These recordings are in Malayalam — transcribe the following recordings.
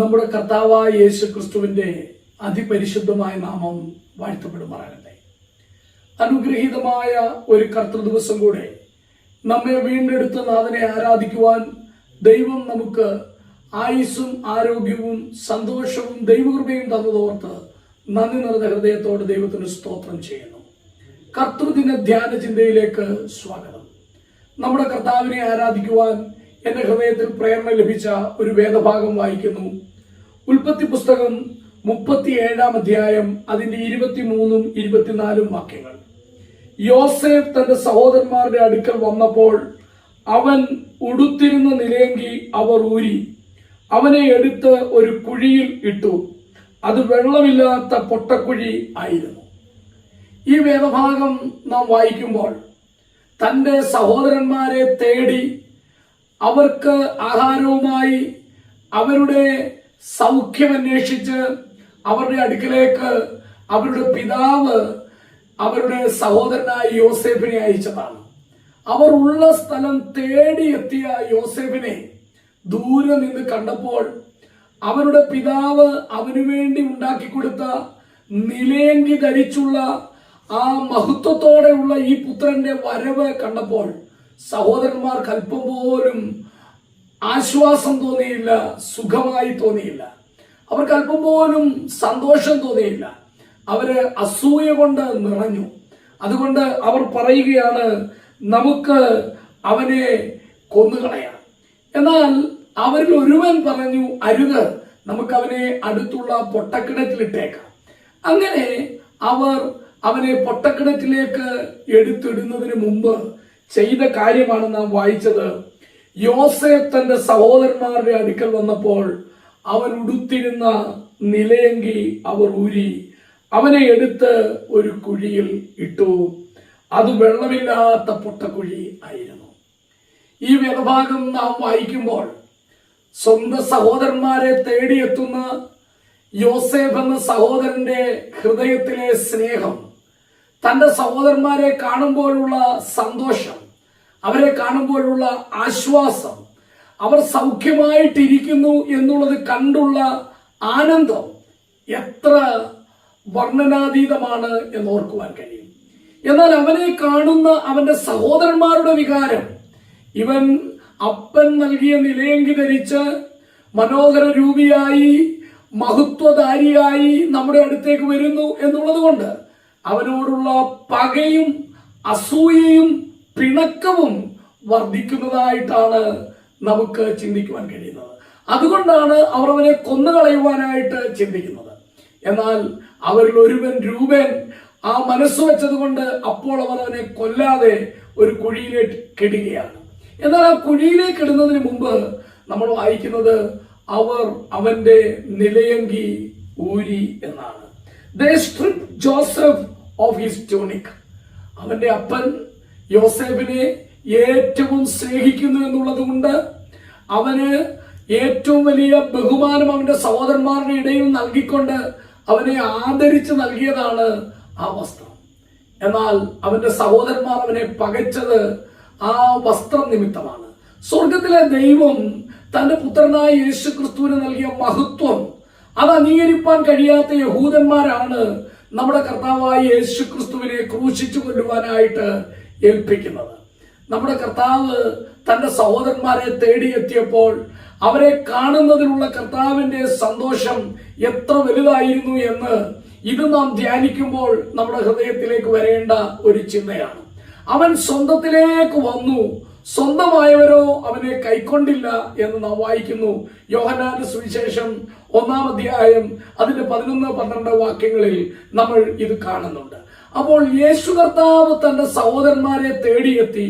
നമ്മുടെ കർത്താവായ യേശു ക്രിസ്തുവിന്റെ അതിപരിശുദ്ധമായ നാമം വാഴ്ത്തപ്പെടുമാറാകട്ടെ. അനുഗ്രഹീതമായ ഒരു കർത്തൃദിവസം കൂടെ നമ്മെ വീണ്ടെടുത്ത് നാഥനെ ആരാധിക്കുവാൻ ദൈവം നമുക്ക് ആയുസ്സും ആരോഗ്യവും സന്തോഷവും ദൈവകൃപയും തന്നതോർത്ത് നന്ദി നിറഞ്ഞ ഹൃദയത്തോടെ ദൈവത്തിന് സ്തോത്രം ചെയ്യുന്നു. കർത്തൃദിന ധ്യാന ചിന്തയിലേക്ക് സ്വാഗതം. നമ്മുടെ കർത്താവിനെ ആരാധിക്കുവാൻ എന്റെ ഹൃദയത്തിൽ പ്രേരണ ലഭിച്ച ഒരു വേദഭാഗം വായിക്കുന്നു. ഉൽപ്പത്തി പുസ്തകം മുപ്പത്തിയേഴാം അധ്യായം അതിന്റെ ഇരുപത്തിമൂന്നും ഇരുപത്തിനാലും വാക്യങ്ങൾ. യോസേഫ് തന്റെ സഹോദരന്മാരുടെ അടുക്കൽ വന്നപ്പോൾ അവൻ ഉടുത്തിരുന്ന നിലയെങ്കി അവർ ഊരി അവനെ എടുത്ത് ഒരു കുഴിയിൽ ഇട്ടു. അത് വെള്ളമില്ലാത്ത പൊട്ടക്കുഴി ആയിരുന്നു. ഈ വേദഭാഗം നാം വായിക്കുമ്പോൾ തന്റെ സഹോദരന്മാരെ തേടി അവർക്ക് ആഹാരവുമായി അവരുടെ സൗഖ്യം അന്വേഷിച്ച് അവരുടെ അടുക്കലേക്ക് അവരുടെ പിതാവ് അവരുടെ സഹോദരനായ യോസേഫിനെ അയച്ചതാണ്. അവർ ഉള്ള സ്ഥലം തേടി എത്തിയ യോസേഫിനെ ദൂരെ നിന്ന് കണ്ടപ്പോൾ അവരുടെ പിതാവ് അവനു വേണ്ടി ഉണ്ടാക്കി കൊടുത്ത നിലയങ്കി ധരിച്ചുള്ള ആ മഹത്വത്തോടെയുള്ള ഈ പുത്രന്റെ വരവ് കണ്ടപ്പോൾ സഹോദരന്മാർക്ക് അല്പം പോലും ആശ്വാസം തോന്നിയില്ല സുഖമായി തോന്നിയില്ല. അവർക്ക് അല്പം പോലും സന്തോഷം തോന്നിയില്ല. അവർ അസൂയ കൊണ്ട് നിറഞ്ഞു. അതുകൊണ്ട് അവർ പറയുകയാണ് നമുക്ക് അവനെ കൊന്നുകളയാം. എന്നാൽ അവരിൽ ഒരുവൻ പറഞ്ഞു അരുത് നമുക്ക് അവനെ അടുത്തുള്ള പൊട്ടക്കിണറ്റിലിട്ടേക്കാം അങ്ങനെ അവർ അവനെ പൊട്ടക്കിടത്തിലേക്ക് എടുത്തിടുന്നതിന് മുമ്പ് ചെയ്ത കാര്യമാണ് നാം വായിച്ചത്. യോസേഫ് തന്റെ സഹോദരന്മാരുടെ അടുക്കൽ വന്നപ്പോൾ അവൻ ഉടുത്തിരുന്ന നിലയങ്കി അവർ ഊരി അവനെ എടുത്ത് ഒരു കുഴിയിൽ ഇട്ടു. അത് വെള്ളമില്ലാത്ത പൊട്ടക്കുഴി ആയിരുന്നു. ഈ വേദഭാഗം നാം വായിക്കുമ്പോൾ സ്വന്തം സഹോദരന്മാരെ തേടിയെത്തുന്ന യോസേഫ് എന്ന സഹോദരന്റെ ഹൃദയത്തിലെ സ്നേഹം തന്റെ സഹോദരന്മാരെ കാണുമ്പോഴുള്ള സന്തോഷം അവരെ കാണുമ്പോഴുള്ള ആശ്വാസം അവർ സൗഖ്യമായിട്ടിരിക്കുന്നു എന്നുള്ളത് കണ്ടുള്ള ആനന്ദം എത്ര വർണനാതീതമാണ് എന്ന് ഓർക്കുവാൻ കഴിയും. എന്നാൽ അവനെ കാണുന്ന അവന്റെ സഹോദരന്മാരുടെ വികാരം ഇവൻ അപ്പൻ നൽകിയ നിലയെങ്കി ധരിച്ച് മനോഹര രൂപിയായി മഹത്വധാരിയായി നമ്മുടെ അടുത്തേക്ക് വരുന്നു എന്നുള്ളത് കൊണ്ട് അവനോടുള്ള പകയും അസൂയയും പിണക്കവും വർദ്ധിക്കുന്നതായിട്ടാണ് നമുക്ക് ചിന്തിക്കുവാൻ കഴിയുന്നത്. അതുകൊണ്ടാണ് അവർ അവനെ കൊന്നുകളയുവാനായിട്ട് ചിന്തിക്കുന്നത്. എന്നാൽ അവരിൽ ഒരുവൻ രൂപൻ ആ മനസ്സ് വെച്ചത് കൊണ്ട് അപ്പോൾ അവർ അവനെ കൊല്ലാതെ ഒരു കുഴിയിലേക്ക് ഇടുകയാണ് എന്നാൽ ആ കുഴിയിലേക്ക് ഇടുന്നതിന് മുമ്പ് നമ്മൾ വായിക്കുന്നത് അവർ അവന്റെ നിലയങ്കി ഊരി എന്നാണ്. They strip Joseph of his tunic അവന്റെ അപ്പൻ യോസേഫിനെ ഏറ്റവും സ്നേഹിക്കുന്നു എന്നുള്ളത് കൊണ്ട് അവന് ഏറ്റവും വലിയ ബഹുമാനം അവന്റെ സഹോദരന്മാരുടെ ഇടയിൽ നൽകിക്കൊണ്ട് അവനെ ആദരിച്ച് നൽകിയതാണ് ആ വസ്ത്രം. എന്നാൽ അവന്റെ സഹോദരന്മാർ അവനെ പകച്ചത് ആ വസ്ത്രം നിമിത്തമാണ്. സ്വർഗത്തിലെ ദൈവം തന്റെ പുത്രനായ യേശു ക്രിസ്തുവിന് നൽകിയ മഹത്വം അത് അംഗീകരിപ്പാൻ കഴിയാത്ത യഹൂദന്മാരാണ് നമ്മുടെ കർത്താവായ യേശു ക്രിസ്തുവിനെ ക്രൂശിച്ചു കൊല്ലുവാനായിട്ട് ഏൽപ്പിക്കുന്നത്. നമ്മുടെ കർത്താവ് തന്റെ സഹോദരന്മാരെ തേടിയെത്തിയപ്പോൾ അവരെ കാണുന്നതിലുള്ള കർത്താവിന്റെ സന്തോഷം എത്ര വലുതായിരുന്നു എന്ന് ഇത് നാം ധ്യാനിക്കുമ്പോൾ നമ്മുടെ ഹൃദയത്തിലേക്ക് വരേണ്ട ഒരു ചിന്തയാണ്. അവൻ സ്വന്തത്തിലേക്ക് വന്നു. സ്വന്തമായവരോ അവനെ കൈക്കൊണ്ടില്ല എന്ന് നാം വായിക്കുന്നു. യോഹനാന്റെ സുവിശേഷം ഒന്നാം അധ്യായം അതിന്റെ പതിനൊന്ന് പന്ത്രണ്ട് വാക്യങ്ങളിൽ നമ്മൾ ഇത് കാണുന്നുണ്ട്. അപ്പോൾ യേശു കർത്താവ് തന്റെ സഹോദരന്മാരെ തേടിയെത്തി.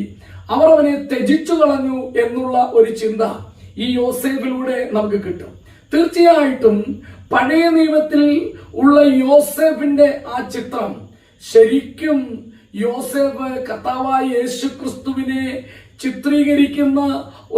അവർ അവനെ ത്യജിച്ചു കളഞ്ഞു എന്നുള്ള ഒരു ചിന്ത ഈ യോസേഫിലൂടെ നമുക്ക് കിട്ടും. തീർച്ചയായിട്ടും പഴയ നിയമത്തിൽ ഉള്ള യോസേഫിന്റെ ആ ചിത്രം ശരിക്കും യോസേഫ് കർത്താവായ യേശു ക്രിസ്തുവിനെ ചിത്രീകരിക്കുന്ന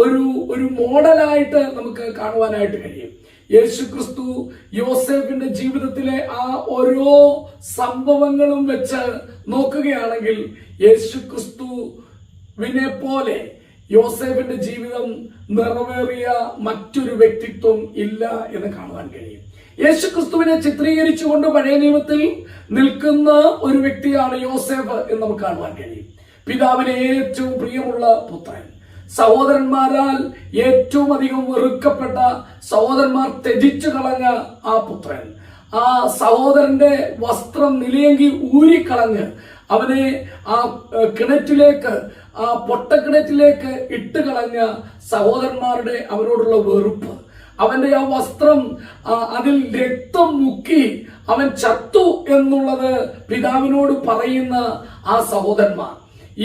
ഒരു ഒരു മോഡലായിട്ട് നമുക്ക് കാണുവാനായിട്ട് കഴിയും. യേശു ക്രിസ്തു യോസേഫിന്റെ ജീവിതത്തിലെ ആ ഓരോ സംഭവങ്ങളും വെച്ച് നോക്കുകയാണെങ്കിൽ യേശുക്രിസ്തുവിനെ പോലെ യോസേഫിന്റെ ജീവിതം നിറവേറിയ മറ്റൊരു വ്യക്തിത്വം ഇല്ല എന്ന് കാണുവാൻ കഴിയും. യേശുക്രിസ്തുവിനെ ചിത്രീകരിച്ചുകൊണ്ട് പഴയ നിയമത്തിൽ നിൽക്കുന്ന ഒരു വ്യക്തിയാണ് യോസേഫ് എന്ന് നമുക്ക് കാണുവാൻ കഴിയും. പിതാവിന് ഏറ്റവും പ്രിയമുള്ള പുത്രൻ. സഹോദരന്മാരാൽ ഏറ്റവും അധികം വെറുക്കപ്പെട്ട സഹോദരന്മാർ ത്യജിച്ചു കളഞ്ഞ ആ പുത്രൻ. ആ സഹോദരന്റെ വസ്ത്രം നിലയെങ്കി ഊരിക്കളഞ്ഞ് അവനെ ആ കിണറ്റിലേക്ക് ആ പൊട്ടക്കിണറ്റിലേക്ക് ഇട്ട് കളഞ്ഞ സഹോദരന്മാരുടെ അവരോടുള്ള വെറുപ്പ്. അവന്റെ ആ വസ്ത്രം അതിൽ രക്തം മുക്കി അവൻ ചത്തു എന്നുള്ളത് പിതാവിനോട് പറയുന്ന ആ സഹോദരന്മാർ.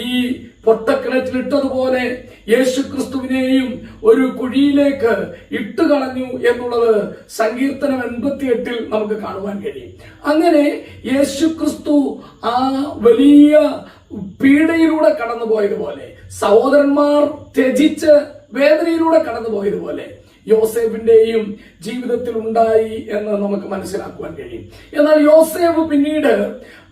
ഈ പൊട്ടക്കിണറ്റിലിട്ടതുപോലെ യേശു ക്രിസ്തുവിനെയും ഒരു കുഴിയിലേക്ക് ഇട്ടുകളഞ്ഞു എന്നുള്ളത് സങ്കീർത്തനം എൺപത്തിയെട്ടിൽ നമുക്ക് കാണുവാൻ കഴിയും. അങ്ങനെ യേശു ക്രിസ്തു ആ വലിയ പീഡയിലൂടെ കടന്നുപോയതുപോലെ സഹോദരന്മാർ ത്യജിച്ച് വേദനയിലൂടെ കടന്നുപോയതുപോലെ യോസേഫിന്റെയും ജീവിതത്തിൽ ഉണ്ടായി എന്ന് നമുക്ക് മനസ്സിലാക്കുവാൻ കഴിയും. എന്നാൽ യോസേഫ് പിന്നീട്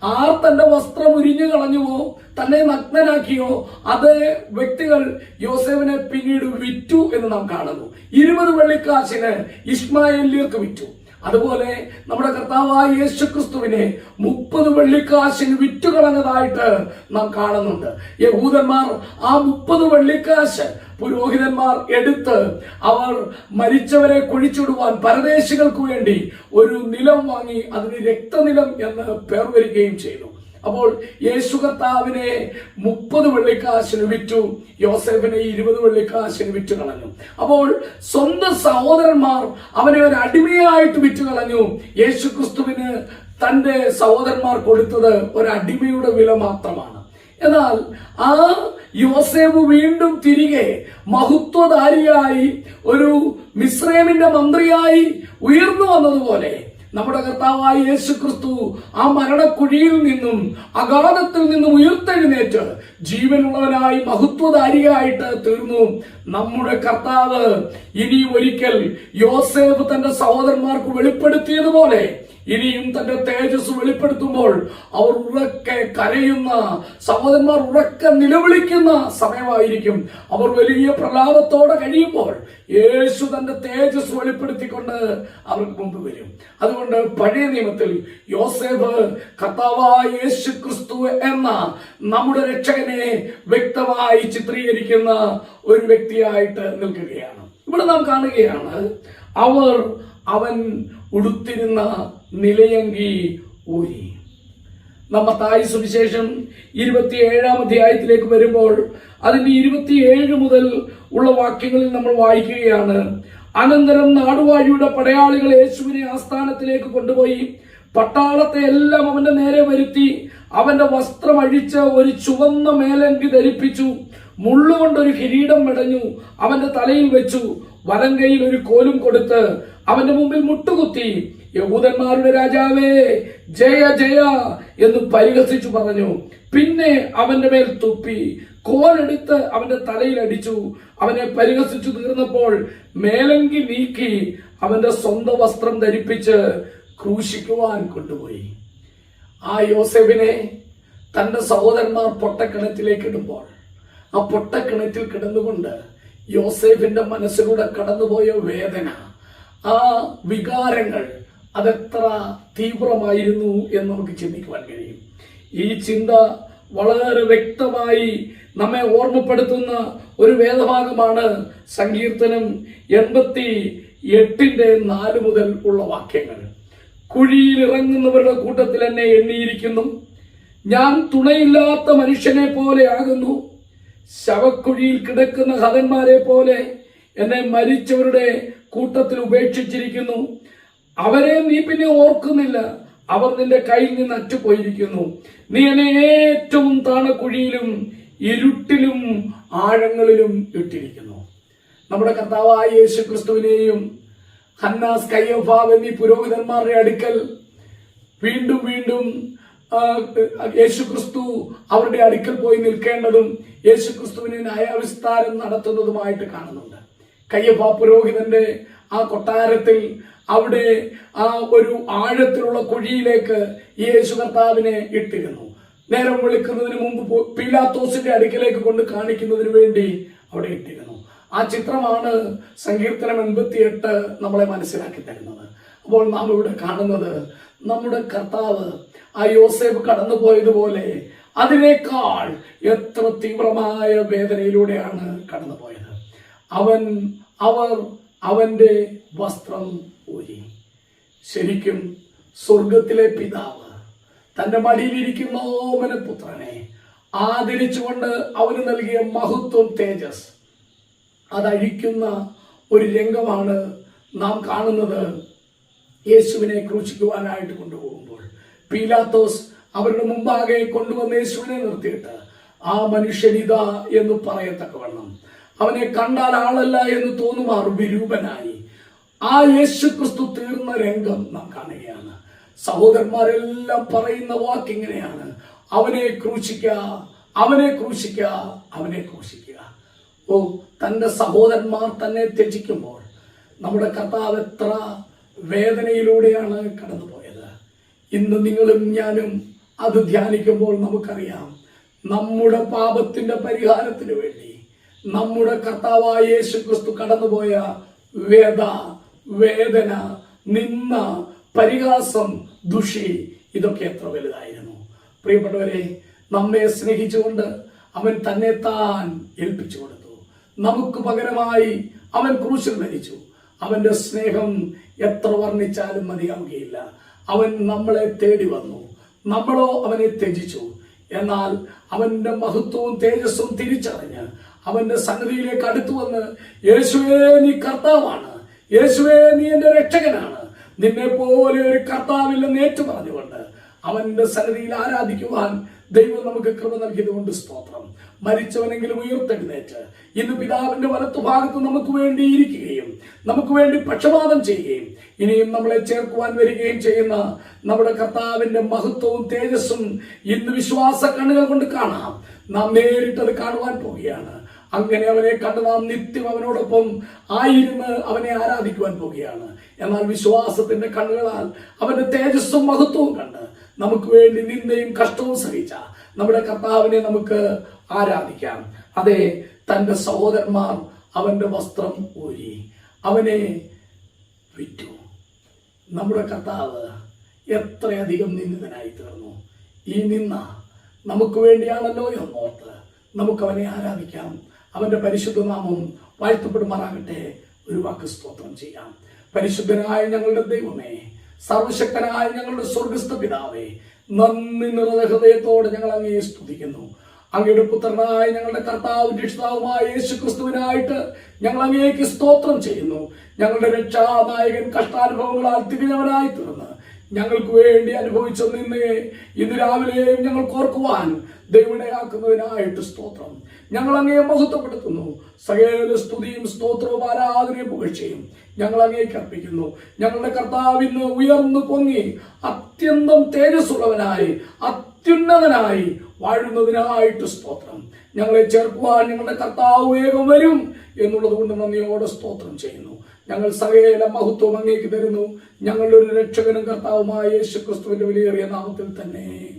ആർ തന്റെ വസ്ത്രം ഉരിഞ്ഞു കളഞ്ഞുവോ തന്നെ നഗ്നനാക്കിയോ അതേ വ്യക്തികൾ യോസേഫിനെ പിന്നീട് വിറ്റു എന്ന് നാം കാണുന്നു. ഇരുപത് വെള്ളിക്കാശിന് ഇസ്മായേലിയർക്ക് വിറ്റു. അതുപോലെ നമ്മുടെ കർത്താവായ യേശു ക്രിസ്തുവിനെ മുപ്പത് വെള്ളിക്കാശിന് വിറ്റുകളഞ്ഞതായിട്ട് നാം കാണുന്നുണ്ട്. യഹൂദന്മാർ ആ മുപ്പത് വെള്ളിക്കാശ് പുരോഹിതന്മാർ എടുത്ത് അവർ മരിച്ചവരെ കുഴിച്ചിടുവാൻ പരദേശികൾക്ക് വേണ്ടി ഒരു നിലം വാങ്ങി അതിന് രക്തനിലം എന്ന് പേർ വരികയും ചെയ്തു. അപ്പോൾ യേശു കർത്താവിനെ മുപ്പത് വെള്ളിക്കാശിന് വിറ്റു യോസേഫിനെ ഇരുപത് വെള്ളിക്കാശിന് വിറ്റു കളഞ്ഞു. അപ്പോൾ സ്വന്തം സഹോദരന്മാർ അവനെ ഒരു അടിമയായിട്ട് വിറ്റു കളഞ്ഞു. യേശു ക്രിസ്തുവിന് തന്റെ സഹോദരന്മാർ കൊടുത്തത് ഒരു അടിമയുടെ വില മാത്രമാണ്. എന്നാൽ ആ യോസേവ് വീണ്ടും തിരികെ മഹത്വധാരിയായി ഒരു മിശ്രേമിന്റെ മന്ത്രിയായി ഉയർന്നു വന്നതുപോലെ നമ്മുടെ കർത്താവായ യേശു ക്രിസ്തു ആ മരണക്കുഴിയിൽ നിന്നും അഗാധത്തിൽ നിന്നും ഉയർത്തെഴുന്നേറ്റ് ജീവനുള്ളവനായി മഹത്വധാരിയായിട്ട് തീർന്നു. നമ്മുടെ കർത്താവ് ഇനി ഒരിക്കൽ യോസേഫ് തന്റെ സഹോദരന്മാർക്ക് വെളിപ്പെടുത്തിയതുപോലെ ഇനിയും തന്റെ തേജസ് വെളിപ്പെടുത്തുമ്പോൾ അവർ ഉറക്കെ കരയുന്ന സഹോദരന്മാർ ഉറക്കെ നിലവിളിക്കുന്ന സമയമായിരിക്കും. അവർ വലിയ പ്രലാപത്തോടെ കഴിയുമ്പോൾ യേശു തന്റെ തേജസ് വെളിപ്പെടുത്തിക്കൊണ്ട് അവർക്ക് മുമ്പ് വരും. അതുകൊണ്ട് പഴയ നിയമത്തിൽ യോസേഫ് കർത്താവായ യേശു ക്രിസ്തു എന്ന നമ്മുടെ രക്ഷകനെ വ്യക്തമായി ചിത്രീകരിക്കുന്ന ഒരു വ്യക്തിയായിട്ട് നിൽക്കുകയാണ്. ഇവിടെ നാം കാണുകയാണ് അവർ അവൻ ഉടുത്തിരുന്ന നിലയങ്കി ഊരി. നമ്മ തായ് സുവിശേഷം ഇരുപത്തിയേഴാം അധ്യായത്തിലേക്ക് വരുമ്പോൾ അതിന്റെ ഇരുപത്തിയേഴ് മുതൽ ഉള്ള വാക്യങ്ങളിൽ നമ്മൾ വായിക്കുകയാണ്. അനന്തരം നാടുവാഴിയുടെ പടയാളികൾ യേശുവിനെ ആസ്ഥാനത്തിലേക്ക് കൊണ്ടുപോയി പട്ടാളത്തെ എല്ലാം അവന്റെ നേരെ വരുത്തി അവന്റെ വസ്ത്രം അഴിച്ച് ഒരു ചുവന്ന മേലങ്കി ധരിപ്പിച്ചു. മുള്ളുകൊണ്ട് ഒരു കിരീടം മെടഞ്ഞു അവന്റെ തലയിൽ വെച്ചു. വലങ്കയിൽ കൈയിൽ ഒരു കോലും കൊടുത്ത് അവന്റെ മുമ്പിൽ മുട്ടുകുത്തി യഹൂദന്മാരുടെ രാജാവേ ജയ ജയ എന്ന് പരിഹസിച്ചു പറഞ്ഞു. പിന്നെ അവന്റെ മേൽ തുപ്പി കോലെടുത്ത് അവന്റെ തലയിൽ അടിച്ചു. അവനെ പരിഹസിച്ചു തീർന്നപ്പോൾ മേലങ്കി നീക്കി അവന്റെ സ്വന്തം വസ്ത്രം ധരിപ്പിച്ച് ക്രൂശിക്കുവാൻ കൊണ്ടുപോയി. ആ യോസെഫിനെ തന്റെ സഹോദരന്മാർ പൊട്ടക്കിണറ്റിലേക്ക് ഇടുമ്പോൾ ആ പൊട്ടക്കിണറ്റിൽ കിടന്നുകൊണ്ട് യോസേഫിന്റെ മനസ്സിലൂടെ കടന്നുപോയ വേദന ആ വികാരങ്ങൾ അതെത്ര തീവ്രമായിരുന്നു എന്ന് നമുക്ക് ചിന്തിക്കുവാൻ കഴിയും. ഈ ചിന്ത വളരെ വ്യക്തമായി നമ്മെ ഓർമ്മപ്പെടുത്തുന്ന ഒരു വേദഭാഗമാണ് സങ്കീർത്തനം എൺപത്തി എട്ടിന്റെ നാല് മുതൽ ഉള്ള വാക്യങ്ങൾ. കുഴിയിൽ ഇറങ്ങുന്നവരുടെ കൂട്ടത്തിൽ എന്നെ എണ്ണിയിരിക്കുന്നു. ഞാൻ തുണയില്ലാത്ത മനുഷ്യനെ പോലെ ആകുന്നു. ശവക്കുഴിയിൽ കിടക്കുന്ന ഹതന്മാരെ പോലെ എന്നെ മരിച്ചവരുടെ കൂട്ടത്തിൽ ഉപേക്ഷിച്ചിരിക്കുന്നു. അവരെ നീ പിന്നെ ഓർക്കുന്നില്ല. അവർ നിന്റെ കയ്യിൽ നിന്ന് അറ്റുപോയിരിക്കുന്നു. നീ എന്നെ ഏറ്റവും താണക്കുഴിയിലും ഇരുട്ടിലും ആഴങ്ങളിലും ഇട്ടിരിക്കുന്നു. നമ്മുടെ കർത്താവായ യേശു ക്രിസ്തുവിനെയും ഹന്നാസ് കയ്യഫാവ് എന്നീ പുരോഹിതന്മാരുടെ അടുക്കൽ വീണ്ടും വീണ്ടും യേശു ക്രിസ്തു അവരുടെ അടുക്കൽ പോയി നിൽക്കേണ്ടതും യേശു ക്രിസ്തുവിനെ ന്യായവിസ്താരം നടത്തുന്നതുമായിട്ട് കാണുന്നുണ്ട്. കയ്യപ്പ പുരോഹിതന്റെ ആ കൊട്ടാരത്തിൽ അവിടെ ആ ഒരു ആഴത്തിലുള്ള കുഴിയിലേക്ക് യേശു കർത്താവിനെ ഇട്ടിരുന്നു. നേരം വിളിക്കുന്നതിന് മുമ്പ് പീലാത്തോസിന്റെ അടുക്കലേക്ക് കൊണ്ട് കാണിക്കുന്നതിന് വേണ്ടി അവിടെ ഇട്ടിരുന്നു. ആ ചിത്രമാണ് സങ്കീർത്തനം എൺപത്തിയെട്ട് നമ്മളെ മനസ്സിലാക്കി തരുന്നത്. അപ്പോൾ നാം ഇവിടെ കാണുന്നത് നമ്മുടെ കർത്താവ് ആ യോസേഫ് കടന്നുപോയതുപോലെ അതിനേക്കാൾ എത്ര തീവ്രമായ വേദനയിലൂടെയാണ് കടന്നുപോയത്. അവൻ അവർ അവന്റെ വസ്ത്രം ഊരി. ശരിക്കും സ്വർഗത്തിലെ പിതാവ് തന്റെ മടിയിലിരിക്കുന്ന ഓമന പുത്രനെ ആദരിച്ചുകൊണ്ട് അവന് നൽകിയ മഹത്വം തേജസ്. അതഴിക്കുന്ന ഒരു രംഗമാണ് നാം കാണുന്നത്. യേശുവിനെ ക്രൂശിക്കുവാനായിട്ട് കൊണ്ടുപോകുമ്പോൾ പീലാത്തോസ് അവരുടെ മുമ്പാകെ കൊണ്ടുവന്ന യേശുവിനെ നിർത്തിയിട്ട് ആ മനുഷ്യനിത എന്ന് പറയത്തക്കവണ്ണം അവനെ കണ്ടാൽ ആളല്ല എന്ന് തോന്നുമാർ വിരൂപനായി. ആ യേശു ക്രിസ്തു തീർന്ന രംഗം നാം കാണുകയാണ്. സഹോദരന്മാരെല്ലാം പറയുന്ന വാക്ക് ഇങ്ങനെയാണ്. അവനെ ക്രൂശിക്ക അവനെ ക്രൂശിക്ക അവനെ ക്രൂശിക്കുക. ഓ തന്റെ സഹോദരന്മാർ തന്നെ ത്യജിക്കുമ്പോൾ നമ്മുടെ കർത്താവ് എത്ര വേദനയിലൂടെയാണ് കടന്നുപോയത്. ഇന്ന് നിങ്ങളും ഞാനും അത് ധ്യാനിക്കുമ്പോൾ നമുക്കറിയാം നമ്മുടെ പാപത്തിന്റെ പരിഹാരത്തിന് വേണ്ടി നമ്മുടെ കർത്താവായ യേശു ക്രിസ്തു കടന്നുപോയ വേദ വേദന നിന്ന പരിഹാസം ദുഷി ഇതൊക്കെ എത്ര വലുതായിരുന്നു. പ്രിയപ്പെട്ടവരെ നമ്മെ സ്നേഹിച്ചുകൊണ്ട് അവൻ തന്നെ താൻ ഏൽപ്പിച്ചു കൊടുത്തു. നമുക്ക് പകരമായി അവൻ ക്രൂശിൽ മരിച്ചു. അവന്റെ സ്നേഹം എത്ര വർണിച്ചാലും മതിയാവുകയില്ല. അവൻ നമ്മളെ തേടി വന്നു. നമ്മളോ അവനെ ത്യജിച്ചു. എന്നാൽ അവന്റെ മഹത്വവും തേജസ്സും തിരിച്ചറിഞ്ഞ് അവന്റെ സന്നിധിയിലേക്ക് അടുത്തു വന്ന് യേശുവേ നീ കർത്താവാണ്. യേശുവേ നീ എന്റെ രക്ഷകനാണ്. നിന്നെ പോലെ ഒരു കർത്താവില്ലെന്ന് ഏറ്റു പറഞ്ഞുകൊണ്ട് അവന്റെ സന്നിധിയിൽ ആരാധിക്കുവാൻ ദൈവം നമുക്ക് കൃപ നൽകിയതുകൊണ്ട് സ്തോത്രം. മരിച്ചവനെങ്കിലും ഉയർത്തെഴുന്നേറ്റ്. ഇന്ന് പിതാവിന്റെ വലത്തു ഭാഗത്ത് നമുക്ക് വേണ്ടി ഇരിക്കുകയും നമുക്ക് വേണ്ടി പക്ഷപാതം ചെയ്യുകയും ഇനിയും നമ്മളെ ചേർക്കുവാൻ വരികയും ചെയ്യുന്ന നമ്മുടെ കർത്താവിന്റെ മഹത്വവും തേജസ്സും ഇന്ന് വിശ്വാസ കണ്ണുകൾ കൊണ്ട് കാണാം. നാം നേരിട്ടത് കാണുവാൻ പോവുകയാണ്. അങ്ങനെ അവനെ കണ്ട് നാം നിത്യം അവനോടൊപ്പം ആയിരുന്ന് അവനെ ആരാധിക്കുവാൻ പോവുകയാണ് എന്നാൽ വിശ്വാസത്തിന്റെ കണ്ണുകളാൽ അവന്റെ തേജസ്സും മഹത്വവും കണ്ട് നമുക്ക് വേണ്ടി നിന്ദയും കഷ്ടവും സഹിച്ച നമ്മുടെ കർത്താവിനെ നമുക്ക് ആരാധിക്കാം. അതെ തന്റെ സഹോദരന്മാർ അവന്റെ വസ്ത്രം ഊരി അവനെ വിറ്റു. നമ്മുടെ കർത്താവ് എത്രയധികം നിന്ദിതനായി തീർന്നു. ഈ നിന്ന നമുക്ക് വേണ്ടിയാണല്ലോ എന്നോർത്ത് നമുക്ക് അവനെ ആരാധിക്കാം. അവന്റെ പരിശുദ്ധ നാമം വാഴ്ത്തപ്പെടുമാറാകട്ടെ. ഒരു വാക്ക് സ്തോത്രം ചെയ്യാം. പരിശുദ്ധനായ ഞങ്ങളുടെ ദൈവമേ സർവശക്തനായ ഞങ്ങളുടെ സ്വർഗസ്ഥ പിതാവേ നന്ദി നിറഞ്ഞ ഹൃദയത്തോടെ ഞങ്ങൾ അങ്ങേ സ്തുതിക്കുന്നു. അങ്ങയുടെ പുത്രനായ ഞങ്ങളുടെ കർത്താവ് രക്ഷിതാവുമായ യേശു ക്രിസ്തുവിനായിട്ട് ഞങ്ങൾ അങ്ങേക്ക് സ്തോത്രം ചെയ്യുന്നു. ഞങ്ങളുടെ രക്ഷാനായകൻ കഷ്ടാനുഭവങ്ങളാൽ തിരിഞ്ഞവനായി തീർന്ന് ഞങ്ങൾക്ക് വേണ്ടി അനുഭവിച്ച നിന്നെ ഇന്ന് രാവിലെയും ഞങ്ങൾ ഓർക്കുവാൻ ദൈവടയാക്കുന്നതിനായിട്ട് സ്തോത്രം. ഞങ്ങൾ അങ്ങയെ മഹത്വപ്പെടുത്തുന്നു. സകല സ്തുതിയും സ്തോത്രവും ആരാധനയും പുകഴ്ചയും ഞങ്ങൾ അങ്ങേക്ക് അർപ്പിക്കുന്നു. ഞങ്ങളുടെ കർത്താവിന് ഉയർന്നു പൊങ്ങി അത്യന്തം തേജസ്സുള്ളവനായി അത്യുന്നതനായി വാഴുന്നതിനായിട്ട് സ്തോത്രം. ഞങ്ങളെ ചേർക്കുവാൻ ഞങ്ങളുടെ കർത്താവ് വേഗം വരും എന്നുള്ളത് കൊണ്ട് നന്ദിയോടെ സ്തോത്രം ചെയ്യുന്നു. ഞങ്ങൾ സകല മഹത്വം അങ്ങേക്ക് തരുന്നു. ഞങ്ങളുടെ ഒരു രക്ഷകനും കർത്താവുമായ യേശുക്രിസ്തുവിന്റെ വിലയേറിയ നാമത്തിൽ തന്നെ.